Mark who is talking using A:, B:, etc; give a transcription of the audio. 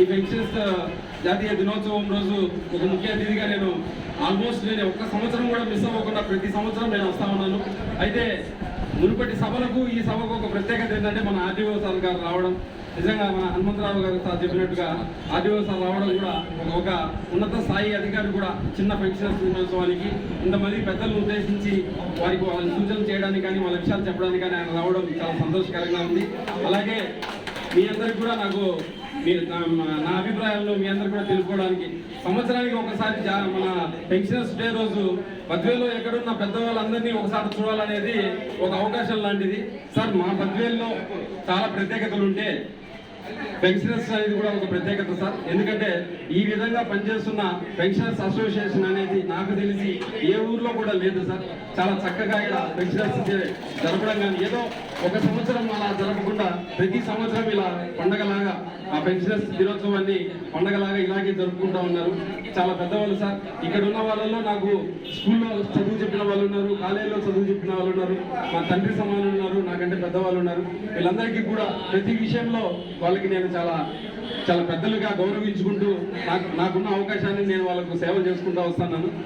A: ఈ పెన్షన్స్ జాతీయ దినోత్సవం రోజు ఒక ముఖ్య అతిథిగా నేను ఆల్మోస్ట్ నేను ఒక్క సంవత్సరం కూడా మిస్ అవ్వకుండా ప్రతి సంవత్సరం నేను వస్తా ఉన్నాను. అయితే మునుపటి సభలకు ఈ సభకు ఒక ప్రత్యేకత ఏంటంటే మన ఆర్డీఓ సార్ గారు రావడం. నిజంగా మన హనుమంతరావు గారు సార్ చెప్పినట్టుగా ఆర్డీఓ సార్ రావడం కూడా ఒక- ఉన్నత స్థాయి అధికారి కూడా చిన్న పెన్షనర్స్ దినోత్సవానికి ఇంతమంది పెద్దలను ఉద్దేశించి వారికి వాళ్ళని సూచనలు చేయడానికి కానీ వాళ్ళ విషయాలు చెప్పడానికి కానీ ఆయన రావడం చాలా సంతోషకరంగా ఉంది. అలాగే మీ అందరికి కూడా నాకు మీ నా- నా మీ అందరికి కూడా తెలుసుకోవడానికి సంవత్సరానికి ఒకసారి మన పెన్షనర్స్ డే రోజు పద్వేలో ఎక్కడున్న పెద్దవాళ్ళందరినీ ఒకసారి చూడాలనేది ఒక అవకాశం లాంటిది. సార్ మా పద్వేల్లో చాలా ప్రత్యేకతలు ఉంటే పెన్షనర్స్ అనేది కూడా ఒక ప్రత్యేకత సార్. ఎందుకంటే ఈ విధంగా పనిచేస్తున్న పెన్షనర్స్ అసోసియేషన్ అనేది నాకు తెలిసి ఏ ఊర్లో కూడా లేదు సార్. చాలా చక్కగా ఇక్కడ పెన్షనర్స్ జరపడం కానీ ఏదో ఒక సంవత్సరం అలా జరపకుండా ప్రతి సంవత్సరం ఇలా పండగలాగా ఆ పెన్షనర్స్ దినోత్సవాన్ని పండగలాగా ఇలాగే జరుపుకుంటా ఉన్నారు. చాలా పెద్దవాళ్ళు సార్. ఇక్కడ ఉన్న వాళ్ళలో నాకు స్కూల్లో చదువు చెప్పిన వాళ్ళు ఉన్నారు కాలేజీలో చదువు చెప్పిన వాళ్ళు ఉన్నారు మా తండ్రి సమానులు ఉన్నారు నాకంటే పెద్దవాళ్ళు ఉన్నారు. వీళ్ళందరికీ కూడా ప్రతి విషయంలో వాళ్ళకి నేను చాలా చాలా పెద్దలుగా గౌరవించుకుంటూ నాకు నాకున్న అవకాశాన్ని నేను వాళ్ళకు సేవ చేసుకుంటూ వస్తున్నాను.